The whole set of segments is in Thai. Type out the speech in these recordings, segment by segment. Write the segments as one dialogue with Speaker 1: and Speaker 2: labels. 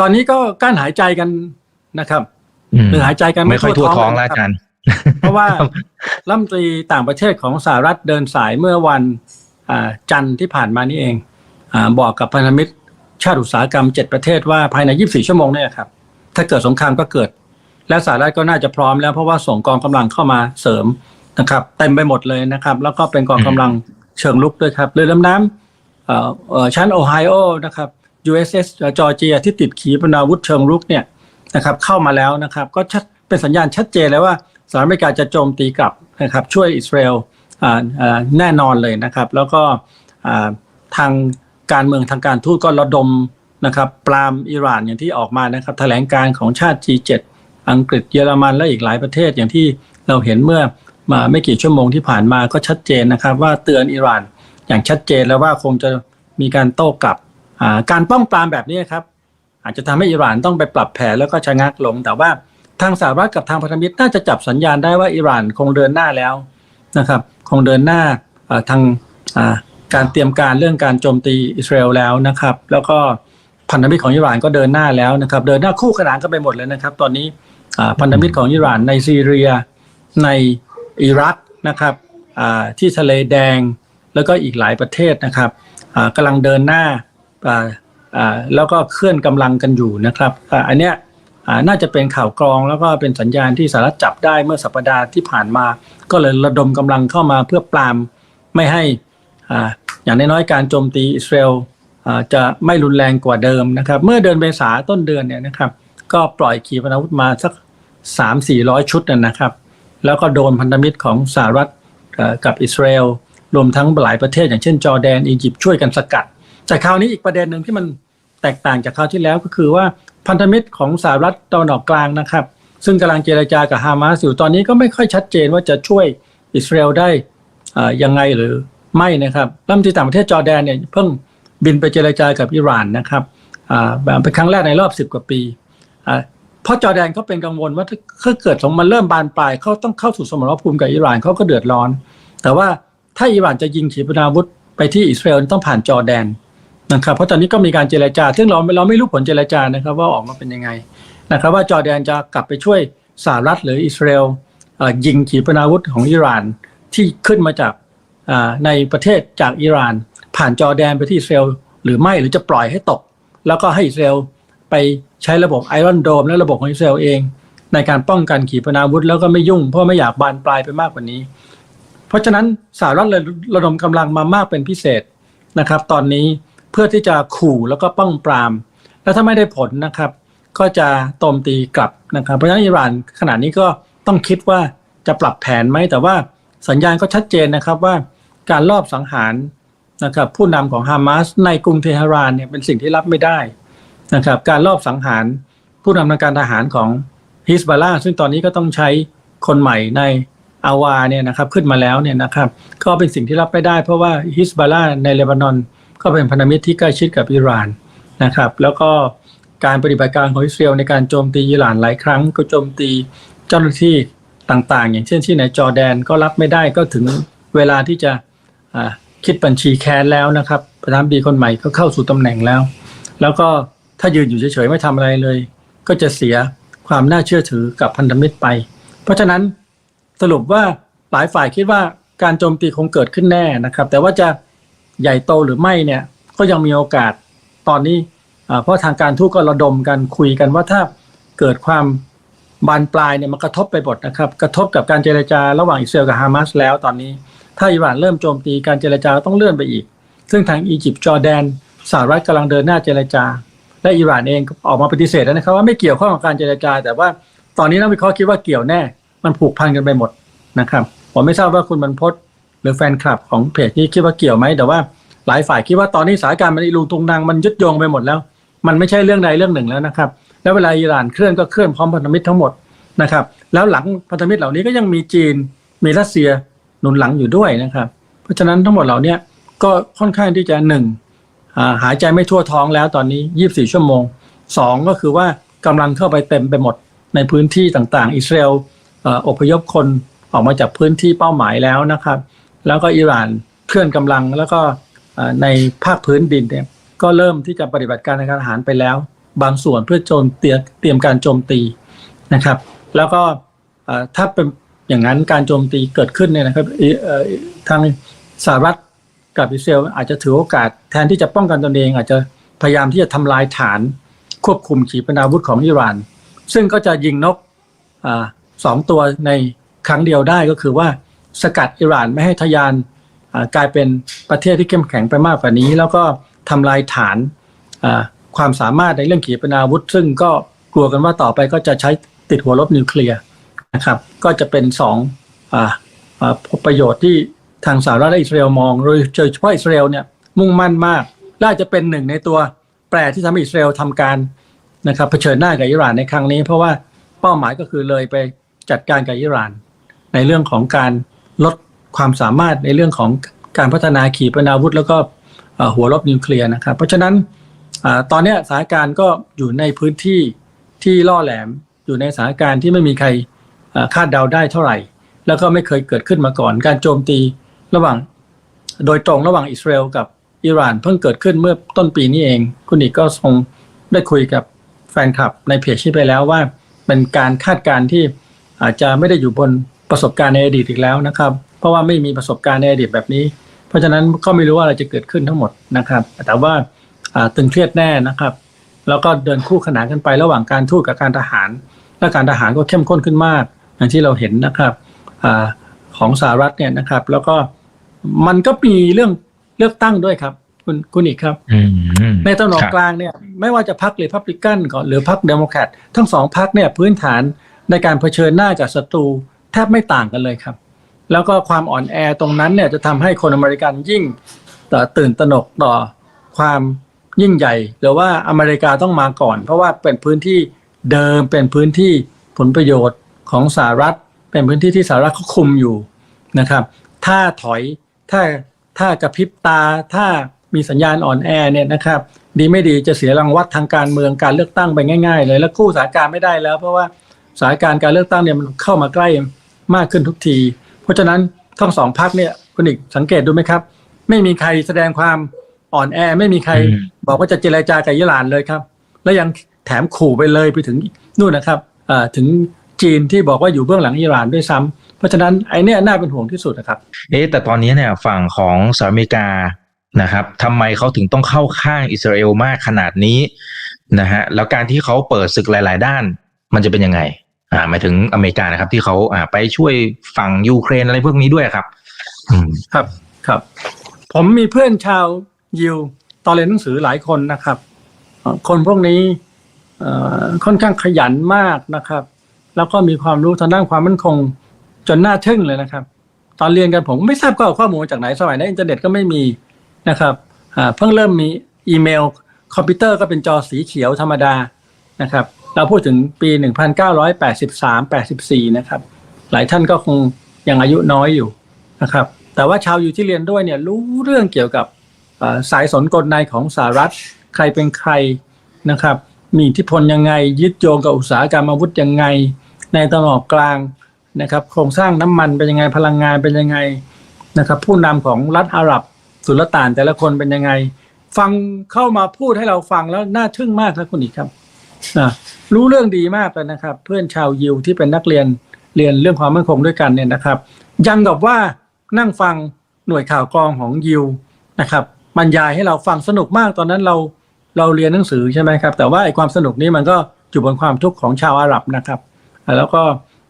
Speaker 1: ตอนนี้ก็กั้นหายใจกันนะครับ
Speaker 2: อืม
Speaker 1: หรือหายใจกัน
Speaker 2: ไม่ค่อยทั่วท้อง
Speaker 1: กัน
Speaker 2: แล้ว
Speaker 1: นะ
Speaker 2: อา
Speaker 1: ค
Speaker 2: จา
Speaker 1: รับ
Speaker 2: รย์
Speaker 1: เพราะว่ารัฐมนตรีต่างประเทศของสหรัฐเดินสายเมื่อวันอ่าจันทร์ที่ผ่านมานี่เองอาบอกกับพันธมิตรชาติอุตสาหกรรมเจ็ดประเทศว่าภายใน 24 ชั่วโมงเนี่ยครับ ถ้าเกิดสงครามก็เกิด และสหรัฐก็น่าจะพร้อมแล้วเพราะว่าส่งกองกำลังเข้ามาเสริมนะครับเต็มไปหมดเลยนะครับ แล้วก็เป็นกองกำลังเชิงลุกด้วยครับเรือดำน้ำเอ่อเอ่อชั้นโอไฮโอนะครับ USS จอร์เจียที่ติดขีปนาวุธเชิงรุกเนี่ยนะครับเข้ามาแล้วนะครับก็ชัดเป็นสัญญาณชัดเจนแล้วว่าสหรัฐอเมริกาจะโจมตีกลับนะครับช่วยอิสราเอลแน่นอนเลยนะครับ แล้วก็ทางการเมืองทางการทูตก็ระดมนะครับปรามอิหร่านอย่างที่ออกมานะครับแถลงการของชาติ G7 อังกฤษเยอรมันและอีกหลายประเทศอย่างที่เราเห็นเมื่อมาไม่กี่ชั่วโมงที่ผ่านมาก็ชัดเจนนะครับ ว่าเตือนอิหร่านอย่างชัดเจนแล้วว่าคงจะมีการโต้กลับ การป้องปรามแบบนี้ครับ อาจจะทำให้อิหร่านต้องไปปรับแผนแล้วก็ชะงักลง แต่ว่าทางสหรัฐกับทางพันธมิตรน่าจะจับสัญญาณได้ว่าอิหร่านคงเดินหน้าแล้วนะครับ คงเดินหน้าทางการเตรียมการเรื่องการโจมตีอิสราเอลแล้วนะครับ แล้วก็พันธมิตรของอิหร่านก็เดินหน้าแล้วนะครับ เดินหน้าคู่ขนานกันไปหมดเลยนะครับ ตอนนี้พันธมิตรของอิหร่านในซีเรียในอิรักนะครับที่ทะเลแดงแล้วก็อีกหลายประเทศนะครับอ่ากำลังเดินหน้า แล้วก็เคลื่อนกำลังกันอยู่นะครับอ่าอันเนี้ยอ่าน่าจะเป็นข่าวกรองแล้วก็เป็นสัญญาณที่สหรัฐจับได้เมื่อสัปดาห์ที่ผ่านมา ก็เลยระดมกำลังเข้ามาเพื่อปรามไม่ให้อ่าอย่างน้อยๆการโจมตีอิสราเอลอ่าจะไม่รุนแรงกว่าเดิมนะครับ เมื่อเดือนเมษาต้นเดือนเนี่ยนะครับ ก็ปล่อยขีปนาวุธมาสักสามสี่ร้อยชุดนะนะครับ แล้วก็โดนพันธมิตรของสหรัฐกับอิสราเอลรวมทั้งหลายประเทศอย่างเช่นจอร์แดนอียิปต์ช่วยกันสกัด แต่คราวนี้อีกประเด็นหนึ่งที่มันแตกต่างจากคราวที่แล้วก็คือว่าพันธมิตรของสหรัฐตะวันออกกลางนะครับ ซึ่งกำลังเจรจากับฮามาสอยู่ตอนนี้ก็ไม่ค่อยชัดเจนว่าจะช่วยอิสราเอลได้อ่ายังไงหรือไม่นะครับรัฐมนตรีต่างประเทศจอร์แดนเนี่ยเพิ่งบินไปเจรจากับอิหร่านนะครับแบบเป็นครั้งแรกในรอบสิบกว่าปีเพราะจอร์แดนเขาเป็นกังวลว่าถ้าเกิดสงมันเริ่มบานปลายเขาต้องเข้าสู่สมรภูมิกับอิหร่านเขาก็เดือดร้อน แต่ว่าถ้าอิหร่านจะยิงขีปนาวุธไปที่อิสราเอลต้องผ่านจอร์แดน นะครับเพราะตอนนี้ก็มีการเจรจา ซึ่งเราเราไม่รู้ผลเจรจานะครับว่าออกมาเป็นยังไงนะครับว่าจอร์แดนจะกลับไปช่วยสหรัฐหรืออิสราเอลยิงขีปนาวุธของอิหร่านที่ขึ้นมาจากในประเทศจากอิหร่าน ผ่านจอร์แดนไปที่อิสราเอลหรือไม่หรือจะปล่อยให้ตก แล้วก็ให้อิสราเอลไปใช้ระบบไอรอนโดมและระบบของอิสราเอลเอง ในการป้องกันขีปนาวุธแล้วก็ไม่ยุ่งเพราะไม่อยากบานปลายไปมากกว่านี้ เพราะฉะนั้นสหรัฐเลยระดมกำลังมามากเป็นพิเศษนะครับ ตอนนี้ เพื่อที่จะขู่แล้วก็ป้องปราม แล้วถ้าไม่ได้ผลนะครับ ก็จะโจมตีกลับนะครับเพราะฉะนั้นอิหร่านขณะนี้ก็ต้องคิดว่าจะปรับแผนไหมแต่ว่าสัญญาณก็ชัดเจนนะครับว่าการลอบสังหารนะครับผู้นำของฮามาสในกรุงเทหะรานเนี่ยเป็นสิ่งที่รับไม่ได้นะครับการลอบสังหารผู้นำทางการทหารของฮิสบาลาซึ่งตอนนี้ก็ต้องใช้คนใหม่ในอาวาเนี่ยนะครับขึ้นมาแล้วเนี่ยนะครับก็เป็นสิ่งที่รับไม่ได้เพราะว่าฮิสบาลาในเลบานอน ก็เป็นพันธมิตรที่ใกล้ชิดกับอิหร่านนะครับ แล้วก็การปฏิบัติการของอิสราเอลในการโจมตีอิหร่านหลายครั้ง ก็โจมตีเจ้าหน้าที่ต่างๆ อย่างเช่นที่ในจอร์แดนก็รับไม่ได้ก็ถึงเวลาที่จะคิดบัญชีแค้นแล้วนะครับประธานดีคนใหม่ก็เข้าสู่ตำแหน่งแล้ว แล้วก็ถ้ายืนอยู่เฉยๆไม่ทำอะไรเลย ก็จะเสียความน่าเชื่อถือกับพันธมิตรไป เพราะฉะนั้นสรุปว่าหลายฝ่ายคิดว่าการโจมตีคงเกิดขึ้นแน่นะครับ แต่ว่าจะ ใหญ่โตหรือไม่เนี่ยก็ยังมีโอกาสตอนนี้เพราะทางการทูตก็ระดมกันคุยกันว่าถ้าเกิดความบานปลายเนี่ยมันกระทบไปหมดนะครับ กระทบกับการเจรจาระหว่างอิสราเอลกับฮามาสแล้วตอนนี้ ถ้าอิหร่านเริ่มโจมตีการเจรจาต้องเลื่อนไปอีก ซึ่งทางอียิปต์จอร์แดนสหรัฐกำลังเดินหน้าเจรจา และอิหร่านเองออกมาปฏิเสธแล้วนะครับว่าไม่เกี่ยวข้องกับการเจรจา แต่ว่าตอนนี้นักวิเคราะห์คิดว่าเกี่ยวแน่ มันผูกพันกันไปหมดนะครับผมไม่ทราบว่าคุณบรรพต หรือแฟนคลับของเพจนี้คิดว่าเกี่ยวไหมแต่ว่าหลายฝ่ายคิดว่าตอนนี้สถานการณ์มันอีลุงตุงนางมันยึดโยงไปหมดแล้ว มันไม่ใช่เรื่องใดเรื่องหนึ่งแล้วนะครับ แล้วเวลาอิหร่านเคลื่อนก็เคลื่อนพร้อมพันธมิตรทั้งหมดนะครับ แล้วหลังพันธมิตรเหล่านี้ก็ยังมีจีนมีรัสเซียหนุนหลังอยู่ด้วยนะครับ เพราะฉะนั้นทั้งหมดเหล่านี้ก็ค่อนข้างที่จะหนึ่งหายใจไม่ทั่วท้องแล้วตอนนี้ 24 ชั่วโมงสองก็คือว่ากำลังเข้าไปเต็มไปหมดในพื้นที่ต่างๆ อิสราเอลอ่ออพยพคนออกมาจากพื้นที่เป้าหมายแล้วนะครับ แล้วก็อิหร่านเคลื่อนกำลังแล้วก็ในภาคพื้นดินเนี่ยก็เริ่มที่จะปฏิบัติการในการทหารไปแล้ว บางส่วนเพื่อโจมเตรียมการโจมตีนะครับ แล้วก็ถ้าเป็นอย่างนั้นการโจมตีเกิดขึ้นเนี่ยนะครับทางสหรัฐกับอิสราเอลอาจจะถือโอกาสแทนที่จะป้องกันตนเอง อาจจะพยายามที่จะทำลายฐานควบคุมขีปนาวุธของอิหร่าน ซึ่งก็จะยิงนกอสองตัวในครั้งเดียวได้ก็คือว่า สกัดอิหร่านไม่ให้ทะยานกลายเป็นประเทศที่เข้มแข็งไปมากกว่านี้ แล้วก็ทำลายฐานความสามารถในเรื่องขีปนาวุธ ซึ่งก็กลัวกันว่าต่อไปก็จะใช้ติดหัวลบนิวเคลียร์นะครับ ก็จะเป็นสองออประโยชน์ที่ทางสหรัฐและอิสราเอลมองโดยเฉพาะอิสราเอลเนี่ยมุ่งมั่นมากและอาจจะเป็นหนึ่งในตัวแปรที่ทำให้อิสราเอลทำการนะครับเผชิญหน้ากับอิหร่านในครั้งนี้ เพราะว่าเป้าหมายก็คือเลยไปจัดการกับอิหร่าน ในเรื่องของการ ลดความสามารถในเรื่องของการพัฒนาขีปนาวุธ แล้วก็หัวรบนิวเคลียร์นะครับ เพราะฉะนั้นอตอนนี้สถานการณ์ก็อยู่ในพื้นที่ที่ล่อแหลมอยู่ในสถานการณ์ที่ไม่มีใครคาดเดาได้เท่าไหร่ แล้วก็ไม่เคยเกิดขึ้นมาก่อน การโจมตีระหว่าง โดยตรงระหว่างอิสราเอลกับอิหร่านเพิ่งเกิดขึ้นเมื่อต้นปีนี้เอง คุณอีกก็คงได้คุยกับแฟนคลับในเพจที่ไปแล้วว่าเป็นการคาดการณ์ที่อาจจะไม่ได้อยู่บน ประสบการณ์ในอดีตอีกแล้วนะครับ เพราะว่าไม่มีประสบการณ์ในอดีตแบบนี้ เพราะฉะนั้นก็ไม่รู้ว่าอะไรจะเกิดขึ้นทั้งหมดนะครับ แต่ว่าอ่าตึงเครียดแน่นะครับ แล้วก็เดินคู่ขนานกันไประหว่างการทูตกับการทหาร และการทหารก็เข้มข้นขึ้นมาก อย่างที่เราเห็นนะครับอาของสหรัฐเนี่ยนะครับ แล้วก็มันก็มีเรื่องเลือกตั้งด้วยครับ คุณคุณอีกครับ
Speaker 2: อืม
Speaker 1: ในตะวันออก
Speaker 2: ครับ
Speaker 1: กลางเนี่ยไม่ว่าจะพรรคหรือพับลิกันก่อนหรือพรรคเดโมแครตทั้งสองพรรคเนี่ยพื้นฐานในการเผชิญหน้ากับศัตรู แทบไม่ต่างกันเลยครับ แล้วก็ความอ่อนแอตรงนั้นเนี่ยจะทำให้คนอเมริกันยิ่งตื่นตระหนกต่อความยิ่งใหญ่หรือว่าอเมริกาต้องมาก่อน เพราะว่าเป็นพื้นที่เดิมเป็นพื้นที่ผลประโยชน์ของสหรัฐ เป็นพื้นที่ที่สหรัฐเขาคุมอยู่นะครับ ถ้าถอยถ้าถ้ากระพริบตาถ้ามีสัญญาณอ่อนแอเนี่ยนะครับ ดีไม่ดีจะเสียรางวัลทางการเมืองการเลือกตั้งไปง่ายๆเลยแล้วกู้สถานการณ์ไม่ได้แล้ว เพราะว่าสถานการณ์การเลือกตั้งเนี่ยมันเข้ามาใกล้ มากขึ้นทุกที เพราะฉะนั้นทั้งสองพักเนี่ยคุณอีกสังเกตดูไหมครับ ไม่มีใครแสดงความอ่อนแอ ไม่มีใคร
Speaker 2: อืม
Speaker 1: บอกว่าจะเจรจากับอิหร่านเลยครับ แล้วยังแถมขู่ไปเลยไปถึงนู่นนะครับอ่าถึงจีนที่บอกว่าอยู่เบื้องหลังอิหร่านด้วยซ้ำเพราะฉะนั้นไอ้เนี่ยน่าเป็นห่วงที่สุดนะครับ
Speaker 2: เอ๊ะแต่ตอนนี้เนี่ยฝั่งของสหรัฐอเมริกานะครับทำไมเขาถึงต้องเข้าข้างอิสราเอลมากขนาดนี้นะฮะแล้วการที่เขาเปิดศึกหลาย ๆ ด้าน มันจะเป็นยังไง อ่าหมายถึงอเมริกานะครับ ที่เขาอ่าไปช่วยฝั่งยูเครนอะไรพวกนี้ด้วยครับ
Speaker 1: ครับครับ ผมมีเพื่อนชาวยิวตอนเรียนหนังสือหลายคนนะครับ คนพวกนี้ค่อนข้างขยันมากนะครับ แล้วก็มีความรู้ทางด้านความมั่นคงจนน่าทึ่งเลยนะครับ ตอนเรียนกันผมไม่ทราบก็เอาข้อมูลมาจากไหนสมัยนั้นอินเทอร์เน็ตก็ไม่มีนะครับเพิ่งเริ่มมีอีเมล คอมพิวเตอร์ก็เป็นจอสีเขียวธรรมดานะครับ เราพูดถึงปี 1983 84 นะครับ หลายท่านก็คงยังอายุน้อยอยู่นะครับ แต่ว่าชาวอยู่ที่เรียนด้วยเนี่ยรู้เรื่องเกี่ยวกับสายสนกลในของสหรัฐ ใครเป็นใครนะครับ มีอิทธิพลยังไง ยึดโยงกับอุตสาหกรรมอาวุธยังไง ในตะวันออกกลางนะครับ โครงสร้างน้ำมันเป็นยังไงพลังงานเป็นยังไงนะครับ ผู้นำของรัฐอาหรับสุลต่านแต่ละคนเป็นยังไง ฟังเข้ามาพูดให้เราฟังแล้วน่าทึ่งมากครับคุณอีกครับ รู้เรื่องดีมากเลยนะครับ เพื่อนชาวยิวที่เป็นนักเรียนเรียนเรื่องความมั่นคงด้วยกันเนี่ยนะครับ ยังกับว่านั่งฟังหน่วยข่าวกรองของยิวนะครับบรรยายให้เราฟังสนุกมากตอนนั้นเราเราเรียนหนังสือใช่ไหมครับ แต่ว่าไอ้ความสนุกนี้มันก็อยู่บนความทุกข์ของชาวอาหรับนะครับ แล้วก็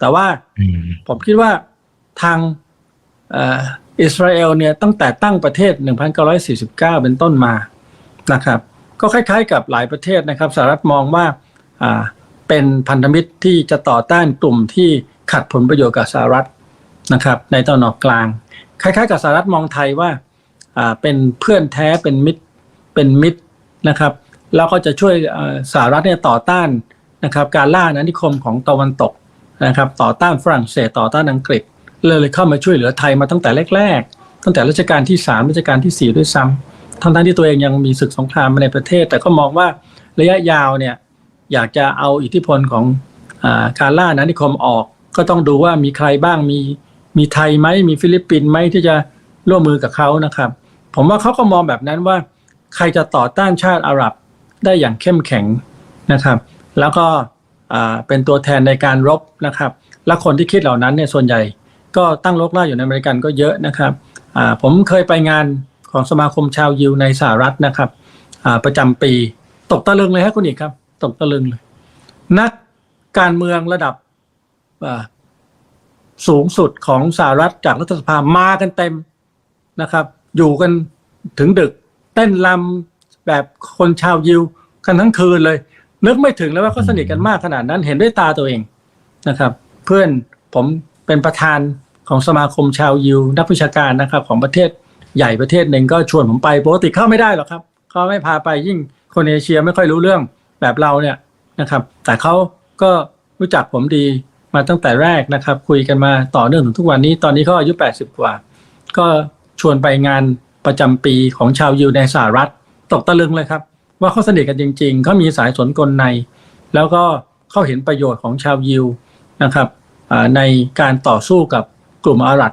Speaker 1: แต่ว่า
Speaker 2: อืม
Speaker 1: ผมคิดว่าทางเอ่ออิสราเอลเนี่ยตั้งแต่ตั้งประเทศ 1949 เป็นต้นมานะครับ ก็คล้ายๆกับหลายประเทศนะครับสหรัฐมองว่าอ่า เป็นพันธมิตรที่จะต่อต้านกลุ่มที่ขัดผลประโยชน์กับสหรัฐนะครับ ในตะวันออกกลาง คล้ายๆ กับสหรัฐมองไทยว่าเป็นเพื่อนแท้เป็นมิตรเป็นมิตรนะครับแล้วก็จะช่วยสหรัฐเนี่ยต่อต้านนะครับการล่าอาณานิคมของตะวันตกนะครับต่อต้านฝรั่งเศสต่อต้านอังกฤษเลยเลยเข้ามาช่วยเหลือไทยมาตั้งแต่แรกๆ ตั้งแต่รัชกาลที่3รัชกาลทีสี่4ด้วยซ้ำทั้งๆที่ตัวเองยังมีศึกสงครามมาในประเทศ แต่ก็มองว่าระยะยาวเนี่ย อยากจะเอาอิทธิพลของอการล่าอาณานิคมออก ก็ต้องดูว่ามีใครบ้างมีมีไทยไหมมีฟิลิปปินส์ไหมที่จะร่วมมือกับเขานะครับ ผมว่าเขาก็มองแบบนั้นว่า ใครจะต่อต้านชาติอาหรับได้อย่างเข้มแข็งนะครับ แล้วก็เป็นตัวแทนในการรบนะครับ และคนที่คิดเหล่านั้นเนี่ยส่วนใหญ่ ก็ตั้งรกราอยู่ในอเมริกันก็เยอะนะครับผมเคยไปงานของสมาคมชาวยิวในสหรัฐนะครับประจำปี ตกตะลึงเลยครับคุณอีกครับ ตกตะลึงเลย นักการเมืองระดับสูงสุดของสหรัฐจากรัฐสภามากันเต็มนะครับ อยู่กันถึงดึก เต้นรำแบบคนชาวยิวกันทั้งคืนเลย นึกไม่ถึงเลยว่าเขาสนิทกันมากขนาดนั้นเห็นด้วยตาตัวเองนะครับ เพื่อนผมเป็นประธานของสมาคมชาวยิวนักวิชาการนะครับ ของประเทศใหญ่ประเทศหนึ่งก็ชวนผมไปปกติเข้าไม่ได้หรอกครับเขาไม่พาไปยิ่งคนเอเชียไม่ค่อยรู้เรื่อง แบบเราเนี่ยนะครับ แต่เขาก็รู้จักผมดีมาตั้งแต่แรกนะครับ คุยกันมาต่อเนื่องถึงทุกวันนี้ ตอนนี้เขาอายุ 80 กว่า ก็ชวนไปงานประจำปีของชาวยิวในสหรัฐ ตกตะลึงเลยครับ ว่าเขาสนิทกันจริง ๆ เขามีสายสนกลใน แล้วก็เขาเห็นประโยชน์ของชาวยิวนะครับในการต่อสู้กับกลุ่มอาหรับ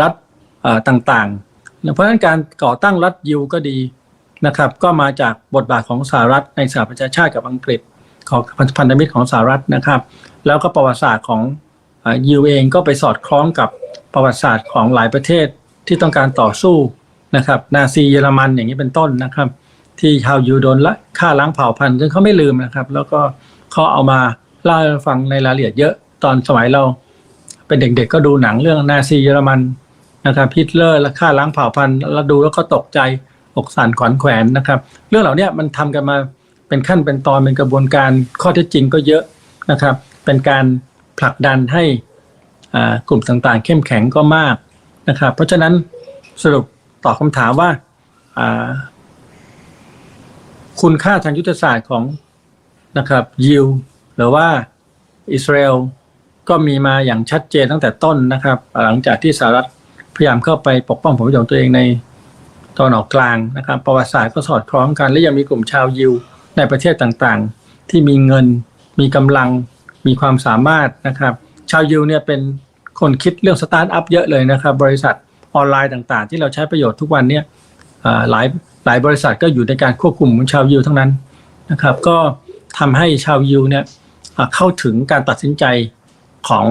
Speaker 1: รัฐต่างๆ เพราะฉะนั้นการก่อตั้งรัฐยิวก็ดี นะครับ ก็มาจากบทบาทของสหรัฐในสหประชาชาติกับอังกฤษของพันธมิตรของสหรัฐนะครับ แล้วก็ประวัติศาสตร์ของยิวเองก็ไปสอดคล้องกับประวัติศาสตร์ของหลายประเทศที่ต้องการต่อสู้นะครับ นาซีเยอรมันอย่างนี้เป็นต้นนะครับ ที่ชาวยิวโดนละฆ่าล้างเผ่าพันธุ์ซึ่งเขาไม่ลืมนะครับ แล้วก็เขาเอามาเล่าฟังในรายละเอียดเยอะตอนสมัยเราเป็นเด็กๆก็ดูหนังเรื่องนาซีเยอรมันนะครับฮิตเลอร์และฆ่าล้างเผ่าพันธุ์แล้วดูแล้วก็ตกใจ อกสั่นขวัญแขวนนะครับ เรื่องเหล่านี้มันทำกันมาเป็นขั้นเป็นตอนเป็นกระบวนการข้อเท็จจริงก็เยอะนะครับ เป็นการผลักดันให้กลุ่มต่างๆ เข้มแข็งก็มากนะครับ เพราะฉะนั้นสรุปตอบคำถามว่าคุณค่าทางยุทธศาสตร์ของนะครับยิวหรือว่าอิสราเอลก็มีมาอย่างชัดเจนตั้งแต่ต้นนะครับ หลังจากที่สหรัฐพยายามเข้าไปปกป้องผลประโยชน์ตัวเองใน ตอนออกกลางนะครับ ประวัติศาสตร์ก็สอดคล้องกัน และยังมีกลุ่มชาวยิวในประเทศต่างๆ ที่มีเงิน มีกำลัง มีความสามารถนะครับ ชาวยิวเนี่ยเป็นคนคิดเรื่องสตาร์ทอัพเยอะเลยนะครับ บริษัทออนไลน์ต่างๆ ที่เราใช้ประโยชน์ทุกวันเนี่ยหลายหลายบริษัทก็อยู่ในการควบคุมของชาวยิวทั้งนั้นนะครับ ก็ทำให้ชาวยิวเนี่ยเข้าถึงการตัดสินใจของ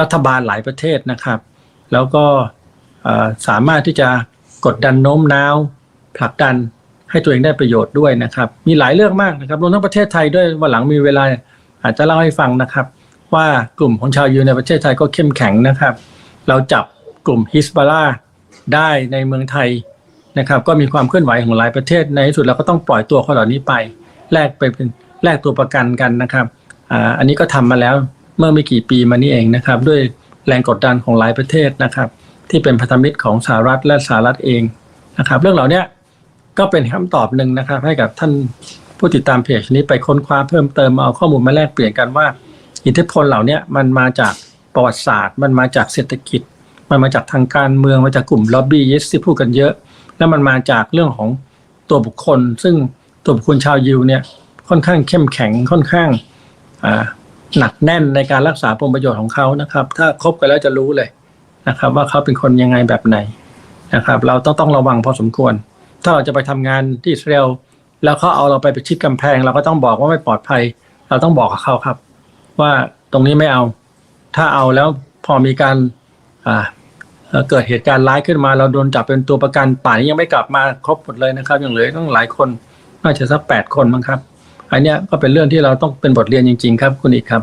Speaker 1: รัฐบาลหลายประเทศนะครับ แล้วก็สามารถที่จะ กดดันโน้มน้าวผลักดันให้ตัวเองได้ประโยชน์ด้วยนะครับ มีหลายเรื่องมากนะครับรวมทั้งประเทศไทยด้วยวันหลังมีเวลาอาจจะเล่าให้ฟังนะครับ ว่ากลุ่มของชาวยิวในประเทศไทยก็เข้มแข็งนะครับ เราจับกลุ่มฮิสบาลาได้ในเมืองไทยนะครับ ก็มีความเคลื่อนไหวของหลายประเทศในที่สุดเราก็ต้องปล่อยตัวคนเหล่านี้ไปแลกไปเป็นแลกตัวประกันกันนะครับอ่าอันนี้ก็ทำมาแล้วเมื่อไม่กี่ปีมานี้เองนะครับ ด้วยแรงกดดันของหลายประเทศนะครับ ที่เป็นพันธมิตรของสหรัฐและสหรัฐเองนะครับ เรื่องเหล่านี้ก็เป็นคำตอบหนึ่งนะครับ ให้กับท่านผู้ติดตามเพจนี้ไปค้นคว้าเพิ่มเติมเอาข้อมูลมาแลกเปลี่ยนกันว่า อิทธิพลเหล่านี้มันมาจากประวัติศาสตร์ มันมาจากเศรษฐกิจ มันมาจากทางการเมืองมาจากกลุ่มล็อบบี้ยิสที่พูดกันเยอะ แล้วมันมาจากเรื่องของตัวบุคคล ซึ่งตัวบุคคลชาวยิวเนี่ยค่อนข้างเข้มแข็งค่อนข้างหนักแน่นในการรักษาผลประโยชน์ของเขานะครับ ถ้าคบกันแล้วจะรู้เลย นะครับ ว่าเขาเป็นคนยังไงแบบไหนนะครับ เราต้องต้องระวังพอสมควร ถ้าเราจะไปทำงานที่อิสราเอลแล้วเขาเอาเราไปไปชิดกำแพง เราก็ต้องบอกว่าไม่ปลอดภัย เราต้องบอกกับเขาครับ ว่าตรงนี้ไม่เอา ถ้าเอาแล้วพอมีการอ่าเกิดเหตุการณ์ร้ายขึ้นมา เราโดนจับเป็นตัวประกันป่านนี้ยังไม่กลับมาครบหมดเลยนะครับยังเหลือต้องหลายคนน่าจะสักแปดคนมั้งครับอันเนี้ยก็เป็นเรื่องที่เราต้องเป็นบทเรียนจริง ๆ ครับ คุณอีกครับ